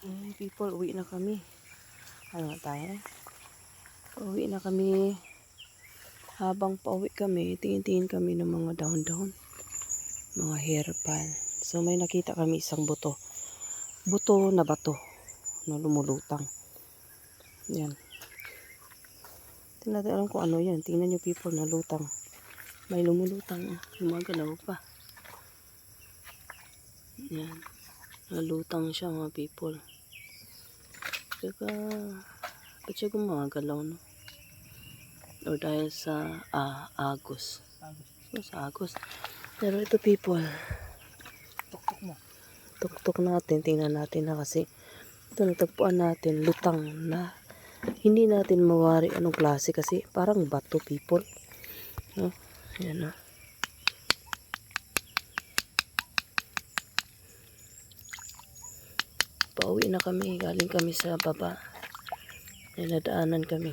Ay, people, uwi na kami. Ano tayo? Uwi na kami. Habang pauwi kami, tingin-tingin kami ng mga dahon-dahon. Mga herbal. So, may nakita kami isang buto. Buto na bato na lumulutang. Yan. Tingnan natin alam kung ano yan. Tingnan nyo people na lutang. May lumulutang. Gumagalaw pa. Yan. Nalutang siya mga people. Tsaka, ba't siya gumagalaw, no? Or dahil sa ah, agos. So, sa agos. Pero ito people, Tuktok mo. tuktok natin, tingnan natin na kasi ito natagpuan natin, lutang na hindi natin mawari anong klase kasi parang bato people. No? Yan na. Pauwi na kami, galing kami sa baba. Nadaanan kami.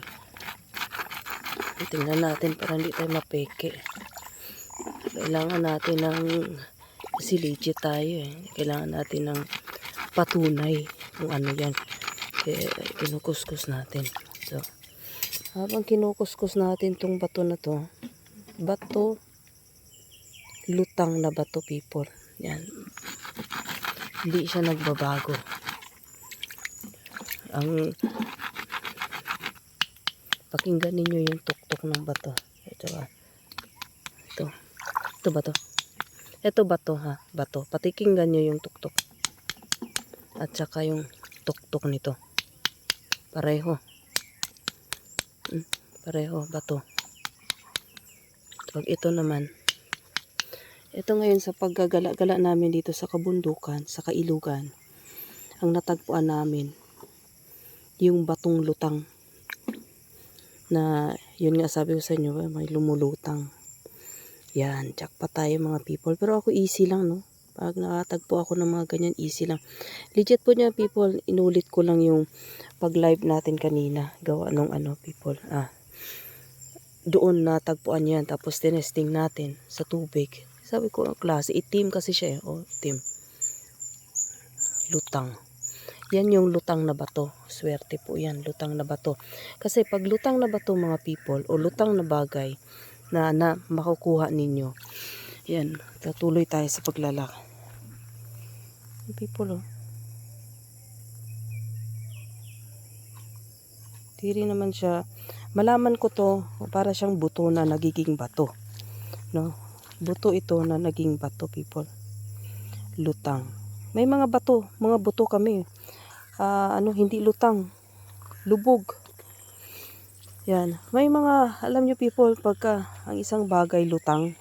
Tingnan natin para hindi tayo mapeke. Kailangan natin ng legit tayo eh. Kailangan natin ng patunay kung ano yan. Kaya kinukuskus natin. So, habang kinukuskus natin tong bato na to, bato, lutang na bato people. Yan. Hindi siya nagbabago. Ang pakinggan ninyo yung tuktok ng bato. Ito ba? Ito. Ito ba to? Ito bato ha, bato. Patikinggan nyo yung tuktok. At saka yung tuktok nito. Pareho. Mm, pareho, bato. Pag ito naman, ito ngayon sa paggagala-gala namin dito sa kabundukan, sa kailugan, ang natagpuan namin, yung batong lutang na yun nga sabi ko sa inyo, may lumulutang. Yan, jackpot tayo mga people. Pero ako easy lang, no? Pag nakatagpo ako ng mga ganyan, easy lang. Legit po niya, people. Inulit ko lang yung pag-live natin kanina. Gawa nung ano, people. Ah, doon natagpuan yan. Tapos tinesting natin sa tubig. Sabi ko, klase. Itim kasi siya eh. Oh, itim. Lutang. Yan yung lutang na bato. Swerte po yan, lutang na bato. Kasi pag lutang na bato mga people, o lutang na bagay, na, na makukuha ninyo. Yan, tatuloy tayo sa paglalak. People, oh. Tiri naman siya. Malaman ko to, para siyang buto na nagiging bato. No? Buto ito na naging bato, people. Lutang. May mga bato, mga buto kami. Ah, ano, hindi lutang. Lubog. Yan. May mga, alam nyo people, pagka ang isang bagay lutang,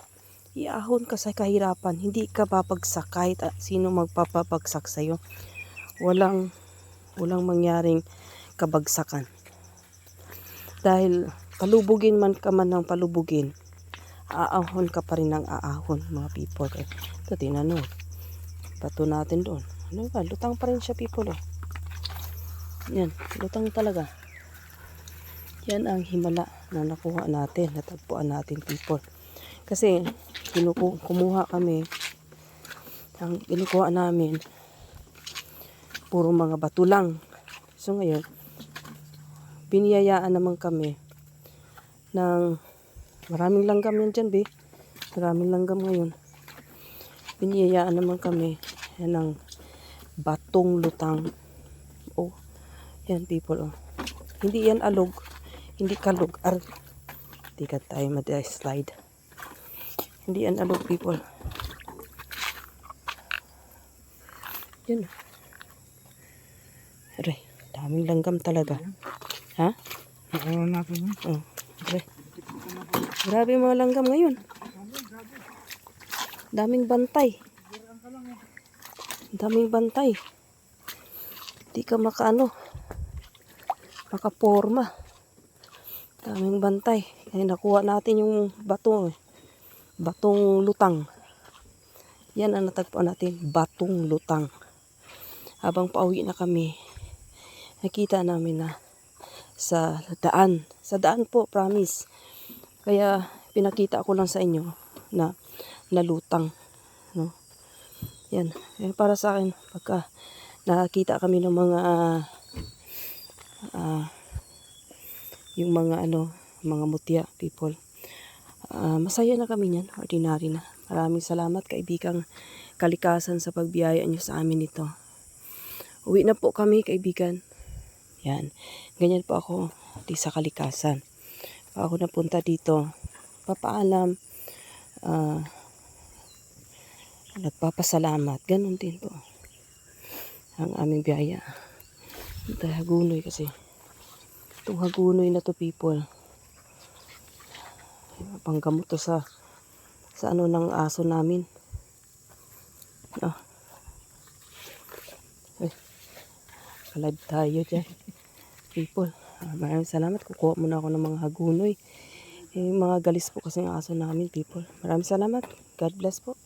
iahon ka sa kahirapan. Hindi ka papagsak kahit ah, sino magpapapagsak sa'yo. Walang, walang mangyaring kabagsakan. Dahil palubugin man ka man ng palubugin, aahon ka pa rin ng aahon mga people. Eh, ito, tingnan mo. Bato natin doon. Ano ba? Lutang pa rin siya people. Oh. Yan, lutang talaga. Yan ang himala na nakuha natin, natagpuan natin people. Kasi kinuku kumuha kami, ang kinukuha namin, puro mga bato lang. So ngayon, biniyayaan naman kami ng maraming langgam yan dyan, be. Maraming langgam ngayon. Biniyayaan naman kami ng batong lutang. Oh, yan people, oh. Hindi yan alog. Hindi kalog. Ar Hindi ka tayo slide. Hindi yan alog people. Yan. Aray, daming langgam talaga. Ha? Nakaroon natin yun. Oh, aray. Grabe mga langgam ngayon. Daming bantay. Daming bantay. Di ka makaano. Makaporma. Daming bantay. Kaya nakuha natin yung bato. eh. Batong lutang. Yan ang natagpuan natin. Batong lutang. Habang pauwi na kami, nakita namin na sa daan. Sa daan po, promise. Kaya pinakita ko lang sa inyo na nalutang. No? Yan. Eh, para sa akin, pagka nakakita kami ng mga ah, yung mga ano, mga mutya people. Ah, masaya na kami niyan, ordinary na. Maraming salamat kaibigang kalikasan sa pagbiyaya niyo sa amin ito. Uwi na po kami kaibigan. Yan. Ganyan po ako di sa kalikasan. Pag ako napunta dito, papaalam, ah, nagpapasalamat. Ganon din po. Ang aming biyaya. Ito hagunoy kasi. Itong hagunoy na to people. Panggamot to sa sa ano ng aso namin. Ah. Ay. Kalad tayo dyan. People. ah, maraming salamat. Kukuha muna ako ng mga hagunoy. Eh, mga galis po kasi ang aso namin, people. Maraming salamat. God bless po.